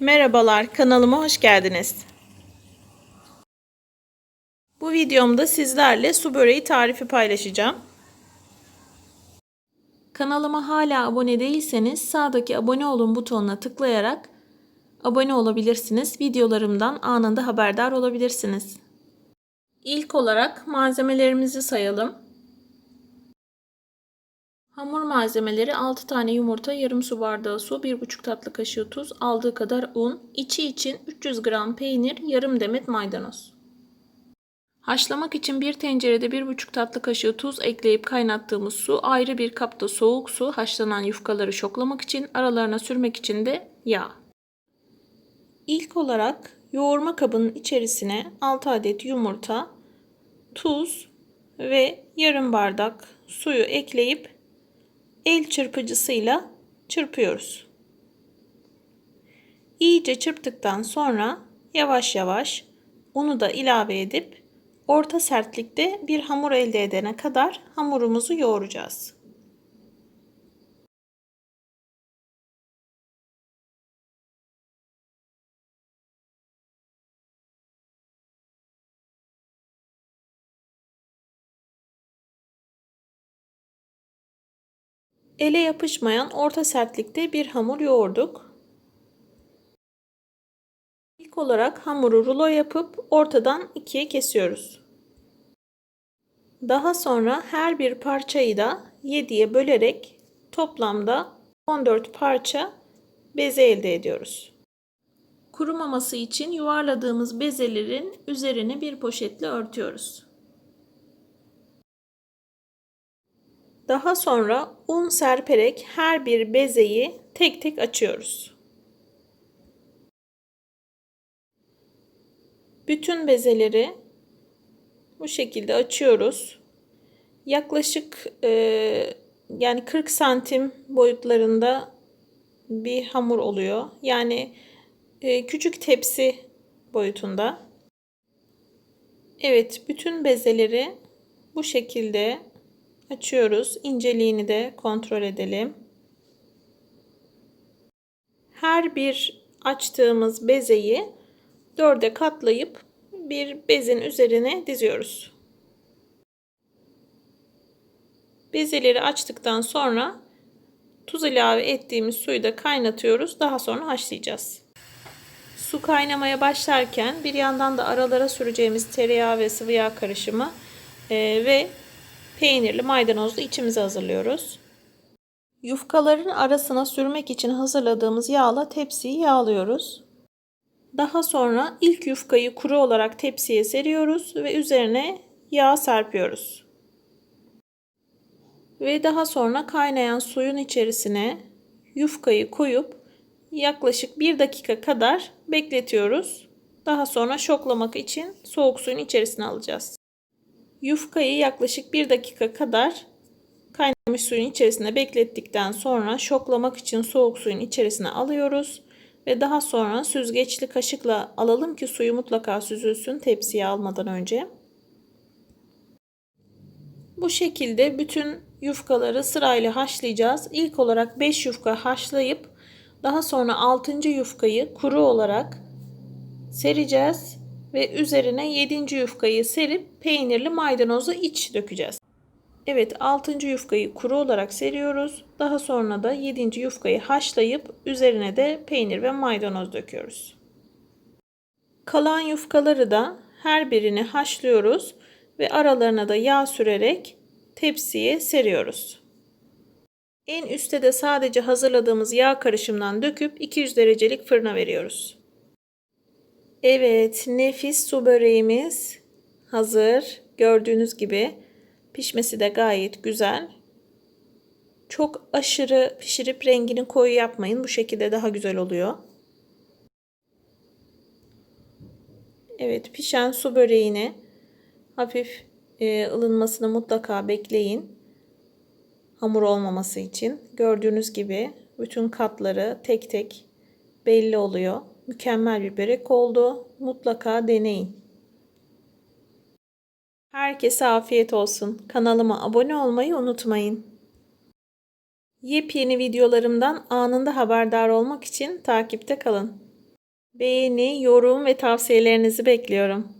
Merhabalar, kanalıma hoş geldiniz. Bu videomda sizlerle su böreği tarifi paylaşacağım. Kanalıma hala abone değilseniz sağdaki abone olun butonuna tıklayarak abone olabilirsiniz. Videolarımdan anında haberdar olabilirsiniz. İlk olarak malzemelerimizi sayalım. Hamur malzemeleri 6 tane yumurta, yarım su bardağı su, 1,5 tatlı kaşığı tuz, aldığı kadar un, içi için 300 gram peynir, yarım demet maydanoz. Haşlamak için bir tencerede 1,5 tatlı kaşığı tuz ekleyip kaynattığımız su, ayrı bir kapta soğuk su, haşlanan yufkaları şoklamak için, aralarına sürmek için de yağ. İlk olarak yoğurma kabının içerisine 6 adet yumurta, tuz ve yarım bardak suyu ekleyip el çırpıcısıyla çırpıyoruz. İyice çırptıktan sonra yavaş yavaş unu da ilave edip orta sertlikte bir hamur elde edene kadar hamurumuzu yoğuracağız. Ele yapışmayan orta sertlikte bir hamur yoğurduk. İlk olarak hamuru rulo yapıp ortadan ikiye kesiyoruz. Daha sonra her bir parçayı da 7'ye bölerek toplamda 14 parça beze elde ediyoruz. Kurumaması için yuvarladığımız bezelerin üzerine bir poşetle örtüyoruz. Daha sonra un serperek her bir bezeyi tek tek açıyoruz. Bütün bezeleri bu şekilde açıyoruz. Yaklaşık e, yani 40 santim boyutlarında bir hamur oluyor. Yani e, küçük tepsi boyutunda. Evet, bütün bezeleri bu şekilde açıyoruz. İnceliğini de kontrol edelim. Her bir açtığımız bezeyi dörde katlayıp bir bezin üzerine diziyoruz. Bezeleri açtıktan sonra tuz ilave ettiğimiz suyu da kaynatıyoruz. Daha sonra haşlayacağız. Su kaynamaya başlarken bir yandan da aralara süreceğimiz tereyağı ve sıvı yağ karışımı ve peynirli maydanozlu içimizi hazırlıyoruz. Yufkaların arasına sürmek için hazırladığımız yağla tepsiyi yağlıyoruz. Daha sonra ilk yufkayı kuru olarak tepsiye seriyoruz ve üzerine yağ serpiyoruz. Ve daha sonra kaynayan suyun içerisine yufkayı koyup yaklaşık 1 dakika kadar bekletiyoruz. Daha sonra şoklamak için soğuk suyun içerisine alacağız. Yufkayı yaklaşık 1 dakika kadar kaynamış suyun içerisine beklettikten sonra şoklamak için soğuk suyun içerisine alıyoruz. Ve daha sonra süzgeçli kaşıkla alalım ki suyu mutlaka süzülsün tepsiye almadan önce. Bu şekilde bütün yufkaları sırayla haşlayacağız. İlk olarak 5 yufka haşlayıp daha sonra 6. yufkayı kuru olarak sereceğiz ve üzerine 7. yufkayı serip peynirli maydanozlu iç dökeceğiz. Evet 6. yufkayı kuru olarak seriyoruz. Daha sonra da 7. yufkayı haşlayıp üzerine de peynir ve maydanoz döküyoruz. Kalan yufkaları da her birini haşlıyoruz ve aralarına da yağ sürerek tepsiye seriyoruz. En üstte de sadece hazırladığımız yağ karışımından döküp 200 derecelik fırına veriyoruz. Evet, nefis su böreğimiz hazır. Gördüğünüz gibi pişmesi de gayet güzel. Çok aşırı pişirip rengini koyu yapmayın. Bu şekilde daha güzel oluyor. Evet, pişen su böreğini hafif e, ılınmasını mutlaka bekleyin. Hamur olmaması için. Gördüğünüz gibi bütün katları tek tek belli oluyor. Mükemmel bir börek oldu. Mutlaka deneyin. Herkese afiyet olsun. Kanalıma abone olmayı unutmayın. Yepyeni videolarımdan anında haberdar olmak için takipte kalın. Beğeni, yorum ve tavsiyelerinizi bekliyorum.